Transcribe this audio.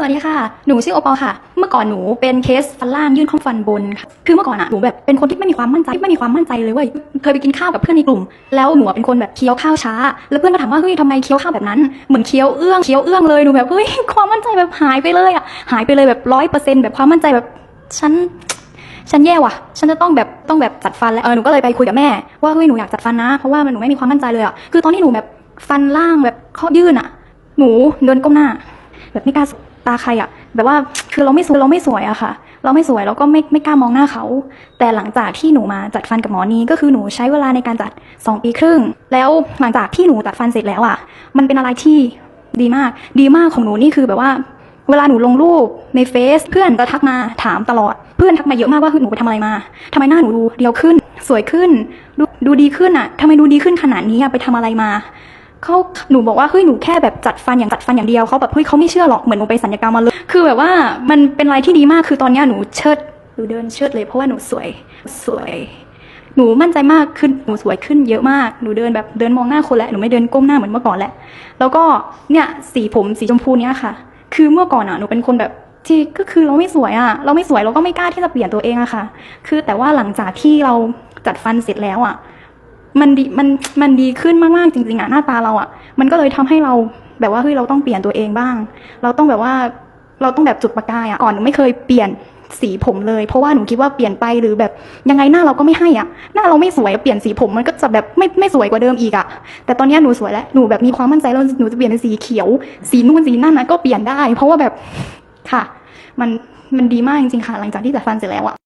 สวัสดีค่ะ หนูชื่อโอปอลค่ะ เมื่อก่อนหนูเป็นเคสฟันล่างยื่นข้อฟันบนค่ะ คือเมื่อก่อนอะหนูแบบเป็นคนที่ไม่มีความมั่นใจไม่มีความมั่นใจเลยเว้ย เคยไปกินข้าวกับเพื่อนในกลุ่ม แล้วหนูเป็นคนแบบเคี้ยวข้าวช้า แล้วเพื่อนก็ถามว่าเฮ้ยทำไมเคี้ยวข้าวแบบนั้น เหมือนเคี้ยวเอื้องเคี้ยวเอื้องเลยหนูแบบเฮ้ยความมั่นใจแบบหายไปเลยอะหายไปเลยแบบร้อยเปอร์เซ็นต์แบบความมั่นใจแบบฉันฉันแย่ว่ะ ฉันจะต้องแบบต้องแบบจัดฟันแล้วเออหนูก็เลยไปคุยกับแม่ว่าเฮ้ยหนูอยากจัดฟันนะ เพราะว่ามันหนูไม่มีความมั่นใจเลยอะ คือตอนที่หนูแบบฟันล่างแบบข้อยื่นอะ หนูเดินก้มหน้า แบบไม่กล้าสบ ตาใครอะแบบว่าคือเราไม่สวยเราไม่สวยอะค่ะ เราไม่สวยเราก็ไม่ไม่กล้ามองหน้าเขา แต่หลังจากที่หนูมาจัดฟันกับหมอนี้ก็คือหนูใช้เวลาในการจัดสองปีครึ่ง แล้วหลังจากที่หนูจัดฟันเสร็จแล้วอะมันเป็นอะไรที่ดีมาก ดีมากของหนูนี่คือแบบว่าเวลาหนูลงรูปในเฟซเพื่อนจะทักมาถามตลอด เพื่อนทักมาเยอะมากว่าหนูไปทำอะไรมาทำไมหน้าหนูดูเดียวขึ้น สวยขึ้น ดูดูดีขึ้นอะทำไมดูดีขึ้นขนาดนี้อะไปทำอะไรมา เขาหนูบอกว่าเฮ้ยหนูแค่แบบจัดฟันอย่างจัดฟันอย่างเดียวเขาแบบเฮ้ยเขาไม่เชื่อหรอกเหมือนหนูไปสัญญกรรมมาเลย คือแบบว่ามันเป็นอะไรที่ดีมากคือตอนนี้หนูเชิดหนูเดินเชิดเลยเพราะว่าหนูสวยสวย หนูมั่นใจมากขึ้นหนูสวยขึ้นเยอะมากหนูเดินแบบเดินมองหน้าคนแล้วหนูไม่เดินก้มหน้าเหมือนเมื่อก่อนแล้วแล้วก็เนี่ยสีผมสีชมพูเนี้ยค่ะ คือเมื่อก่อนอะหนูเป็นคนแบบที่ก็คือเราไม่สวยอะ เราไม่สวยเราก็ไม่กล้าที่จะเปลี่ยนตัวเองอะค่ะ คือแต่ว่าหลังจากที่เราจัดฟันเสร็จแล้วอะ มันดีมันมันดีขึ้นมากๆจริงๆอะหน้าตาเราอะมันก็เลยทำให้เราแบบว่าเฮ้ยเราต้องเปลี่ยนตัวเองบ้าง เราต้องแบบว่าเราต้องแบบจุดประกายอะก่อนหนูไม่เคยเปลี่ยนสีผมเลย เพราะว่าหนูคิดว่าเปลี่ยนไปหรือแบบยังไงหน้าเราก็ไม่ให้อะ หน้าเราไม่สวยเปลี่ยนสีผมมันก็จะแบบไม่ไม่สวยกว่าเดิมอีกอะ แต่ตอนนี้หนูสวยแล้วหนูแบบมีความมั่นใจแล้วหนูจะเปลี่ยนเป็นสีเขียว สีนู่นสีนั่นนะก็เปลี่ยนได้ เพราะว่าแบบค่ะ มันมันดีมากจริงๆค่ะ หลังจากที่จัดฟันเสร็จแล้วอะ